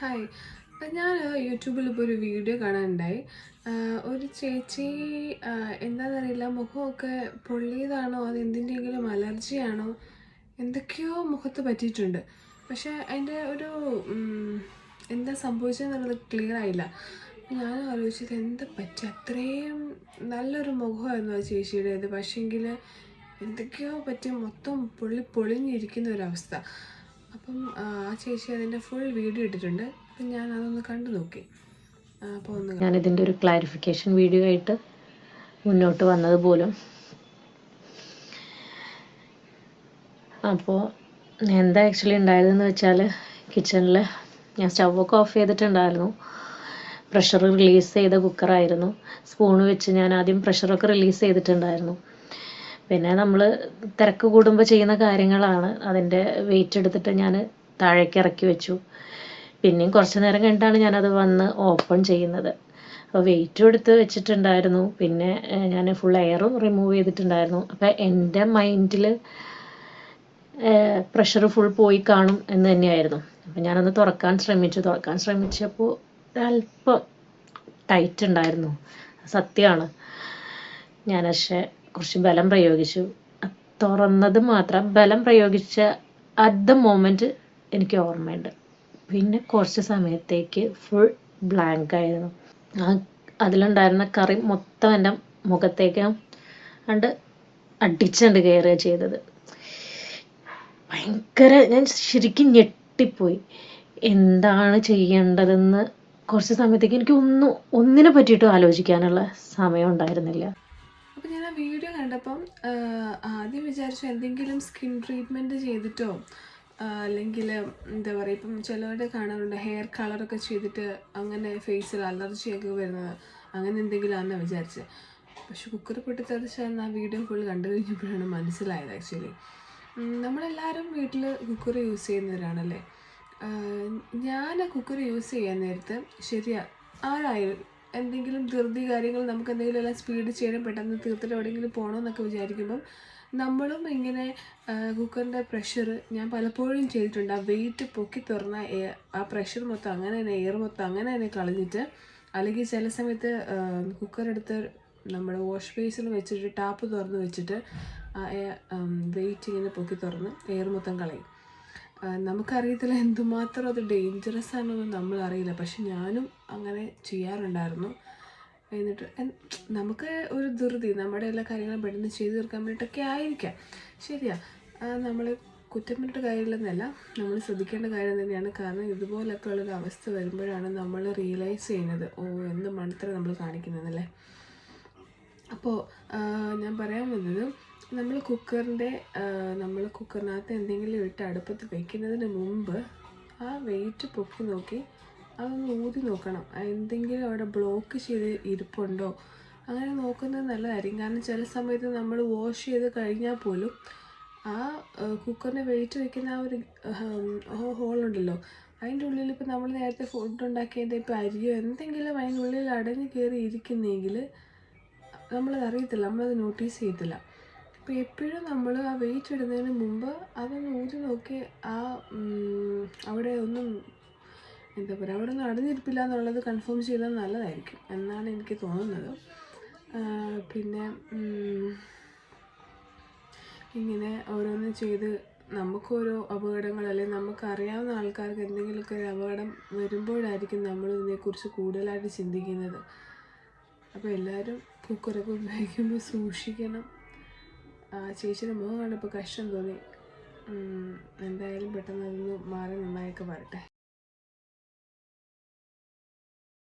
Hi ഞാൻ യൂട്യൂബിൽ ഇപ്പോൾ ഒരു വീഡിയോ കാണാനുണ്ടായി. ഒരു ചേച്ചി എന്താണെന്നറിയില്ല മുഖമൊക്കെ പൊള്ളിയതാണോ? അത് എന്തിന്റെയെങ്കിലും അലർജിയാണോ? എന്തൊക്കെയോ മുഖത്ത് പറ്റിയിട്ടുണ്ട്. പക്ഷേ അതിന്റെ ഒരു എന്താ സംഭവിച്ചതെന്നുള്ളത് ക്ലിയർ ആയില്ല. ഞാൻ ആലോചിച്ചത് എന്താ പറ്റി? അത്രയും നല്ലൊരു മുഖമായിരുന്നു ആ ചേച്ചിയുടേത്. പക്ഷേങ്കിൽ എന്തൊക്കെയോ പറ്റി. മൊത്തം പൊള്ളി പൊളിഞ്ഞിരിക്കുന്ന ഒരവസ്ഥ. അപ്പം ആ ചേച്ചി അതിന്റെ ഫുൾ വീഡിയോ ഇട്ടിട്ടുണ്ട്. അപ്പം ഞാൻ അതൊന്ന് കണ്ടു നോക്കി. അപ്പോൾ ഒന്ന് ഞാനിതിന്റെ ഒരു ക്ലാരിഫിക്കേഷൻ വീഡിയോ ആയിട്ട് മുന്നോട്ട് വന്നത് പോലും. അപ്പോൾ എന്താ ആക്ച്വലി ഉണ്ടായതെന്ന് വെച്ചാൽ കിച്ചണിൽ ഞാൻ സ്റ്റൗവൊക്കെ ഓഫ് ചെയ്തിട്ടുണ്ടായിരുന്നു. പ്രഷർ റിലീസ് ചെയ്ത കുക്കറായിരുന്നു സ്പൂൺ വെച്ച് ഞാൻ ആദ്യം പ്രഷറൊക്കെ റിലീസ് ചെയ്തിട്ടുണ്ടായിരുന്നു. പിന്നെ നമ്മൾ തിരക്ക് കൂടുമ്പോൾ ചെയ്യുന്ന കാര്യങ്ങളാണ് അതിന്റെ വെയിറ്റ് എടുത്തിട്ട് ഞാൻ താഴേക്ക് ഇറക്കി വെച്ചു. പിന്നെയും കുറച്ച് നേരം കഴിഞ്ഞിട്ടാണ് ഞാനത് വന്ന് ഓപ്പൺ ചെയ്യുന്നത്. അപ്പോൾ വെയിറ്റും എടുത്ത് വെച്ചിട്ടുണ്ടായിരുന്നു. പിന്നെ ഞാൻ ഫുൾ എയറും റിമൂവ് ചെയ്തിട്ടുണ്ടായിരുന്നു. അപ്പോൾ എന്റെ മൈൻഡിൽ പ്രഷർ ഫുൾ പോയി കാണും എന്ന് തന്നെയായിരുന്നു. അപ്പോൾ ഞാനൊന്ന് തുറക്കാൻ ശ്രമിച്ചു. തുറക്കാൻ ശ്രമിച്ചപ്പോൾ അല്പം ടൈറ്റ് ഉണ്ടായിരുന്നു. സത്യമാണ്. ഞാൻ പക്ഷേ കുറച്ച് ബലം പ്രയോഗിച്ചു. തുറന്നത് മാത്രം ബലം പ്രയോഗിച്ച അറ്റ് ദ മൊമെന്റ് എനിക്ക് ഓർമ്മയുണ്ട്. പിന്നെ കുറച്ച് സമയത്തേക്ക് ഫുൾ ബ്ലാങ്ക് ആയിരുന്നു. ആ അതിലുണ്ടായിരുന്ന കറി മൊത്തം എന്റെ മുഖത്തേക്ക് കണ്ട് അടിച്ചുകൊണ്ട് കയറുക ചെയ്തത്. ഭയങ്കര ഞാൻ ശരിക്കും ഞെട്ടിപ്പോയി. എന്താണ് ചെയ്യേണ്ടതെന്ന് കുറച്ച് സമയത്തേക്ക് എനിക്ക് ഒന്നും ഒന്നിനെ പറ്റിയിട്ടും ആലോചിക്കാനുള്ള സമയം ഉണ്ടായിരുന്നില്ല. അപ്പോൾ ഞാൻ ആ വീഡിയോ കണ്ടപ്പം ആദ്യം വിചാരിച്ചു എന്തെങ്കിലും സ്കിൻ ട്രീറ്റ്മെന്റ് ചെയ്തിട്ടോ അല്ലെങ്കിൽ എന്താ പറയുക ഇപ്പം ചിലവരുടെ കാണാറുണ്ട് ഹെയർ കളറൊക്കെ ചെയ്തിട്ട് അങ്ങനെ ഫേസിൽ അലർജിയൊക്കെ വരുന്നത് അങ്ങനെ എന്തെങ്കിലും ആണെന്ന് വിചാരിച്ചത് പക്ഷെ കുക്കർ പൊട്ടിത്തെറിച്ചാന്ന് ആ വീഡിയോ ഫുൾ കണ്ടു കഴിഞ്ഞപ്പോഴാണ് മനസ്സിലായത് ആക്ച്വലി നമ്മളെല്ലാവരും വീട്ടിൽ കുക്കർ യൂസ് ചെയ്യുന്നവരാണല്ലേ? ഞാൻ കുക്കർ യൂസ് ചെയ്യാൻ നേരത്ത് ശരിയാ ആരായാലും എന്തെങ്കിലും ധൃതി കാര്യങ്ങൾ നമുക്ക് എന്തെങ്കിലും എല്ലാം സ്പീഡ് ചെയ്യണം പെട്ടെന്ന് തീർത്തിട്ട് എവിടെയെങ്കിലും പോകണമെന്നൊക്കെ വിചാരിക്കുമ്പം നമ്മളും ഇങ്ങനെ കുക്കറിന്റെ പ്രഷർ ഞാൻ പലപ്പോഴും ചെയ്തിട്ടുണ്ട്. ആ വെയിറ്റ് പൊക്കി തുറന്ന ആ പ്രഷർ മൊത്തം അങ്ങനെ തന്നെ എയർ മൊത്തം അങ്ങനെ തന്നെ കളഞ്ഞിട്ട് അല്ലെങ്കിൽ ചില സമയത്ത് കുക്കർ എടുത്ത് നമ്മുടെ വാഷ് ബേസിൽ വെച്ചിട്ട് ടാപ്പ് തുറന്ന് വെച്ചിട്ട് വെയിറ്റ് ഇങ്ങനെ പൊക്കി തുറന്ന് എയർ മൊത്തം കളയും. നമുക്കറിയത്തില്ല എന്തുമാത്രം അത് ഡേഞ്ചറസ് ആണെന്ന് നമ്മൾ അറിയില്ല പക്ഷെ ഞാനും അങ്ങനെ ചെയ്യാറുണ്ടായിരുന്നു. എന്നിട്ട് നമുക്ക് ഒരു ധൃതി നമ്മുടെ എല്ലാ കാര്യങ്ങളും പെട്ടെന്ന് ചെയ്തു തീർക്കാൻ വേണ്ടിയിട്ടൊക്കെ ആയിരിക്കാം. ശരിയാ. നമ്മൾ കുറ്റം പറഞ്ഞിട്ട് കാര്യമില്ലെന്നല്ല നമ്മൾ ശ്രദ്ധിക്കേണ്ട കാര്യം തന്നെയാണ്. കാരണം ഇതുപോലൊക്കെ ഉള്ളൊരു അവസ്ഥ വരുമ്പോഴാണ് നമ്മൾ റിയലൈസ് ചെയ്യുന്നത്. ഓ എന്ത് മണത്തരം നമ്മൾ കാണിക്കുന്നതല്ലേ? അപ്പോൾ ഞാൻ പറയാൻ വന്നത് നമ്മൾ കുക്കറിന്റെ നമ്മൾ കുക്കറിനകത്ത് എന്തെങ്കിലും ഇട്ട് അടുപ്പത്ത് വെക്കുന്നതിന് മുമ്പ് ആ വെയിറ്റ് പൊക്കി നോക്കി അതൊന്ന് ഊതി നോക്കണം. എന്തെങ്കിലും അവിടെ ബ്ലോക്ക് ചെയ്ത് ഇരിപ്പുണ്ടോ? അങ്ങനെ നോക്കുന്നത് നല്ലതായിരിക്കും. കാരണം ചില സമയത്ത് നമ്മൾ വാഷ് ചെയ്ത് കഴിഞ്ഞാൽ പോലും ആ കുക്കറിന്റെ വെയിറ്റ് വയ്ക്കുന്ന ആ ഒരു ഹോളുണ്ടല്ലോ അതിന്റെ ഉള്ളിൽ ഇപ്പോൾ നമ്മൾ നേരത്തെ ഫുഡ് ഉണ്ടാക്കിയതിന്റെ ഇപ്പോൾ അരിയോ എന്തെങ്കിലും അതിന്റെ ഉള്ളിൽ അടഞ്ഞു കയറി ഇരിക്കുന്നെങ്കിൽ നമ്മളത് അറിയത്തില്ല നമ്മളത് നോട്ടീസ് ചെയ്യത്തില്ല. അപ്പോൾ എപ്പോഴും നമ്മൾ ആ വെയിറ്റ് ഇടുന്നതിന് മുമ്പ് അതൊന്ന് ഊതി നോക്കി ആ അവിടെ ഒന്നും എന്താ പറയുക അവിടെ ഒന്നും അടഞ്ഞിരിപ്പില്ല എന്നുള്ളത് കൺഫേം ചെയ്താൽ നല്ലതായിരിക്കും എന്നാണ് എനിക്ക് തോന്നുന്നത്. പിന്നെ ഇങ്ങനെ ഓരോന്നും ചെയ്ത് നമുക്കോരോ അപകടങ്ങൾ അല്ലെങ്കിൽ നമുക്കറിയാവുന്ന ആൾക്കാർക്ക് എന്തെങ്കിലുമൊക്കെ ഒരു അപകടം വരുമ്പോഴായിരിക്കും നമ്മൾ ഇതിനെക്കുറിച്ച് കൂടുതലായിട്ട് ചിന്തിക്കുന്നത്. അപ്പോൾ എല്ലാവരും കുക്കറൊക്കെ ഉപയോഗിക്കുമ്പോൾ സൂക്ഷിക്കണം. ചേച്ചിയുടെ മുഖം കണ്ടപ്പോൾ കഷ്ടം തോന്നി. എന്തായാലും പെട്ടെന്ന് അതൊന്ന് മാറി നന്നായൊക്കെ വരട്ടെ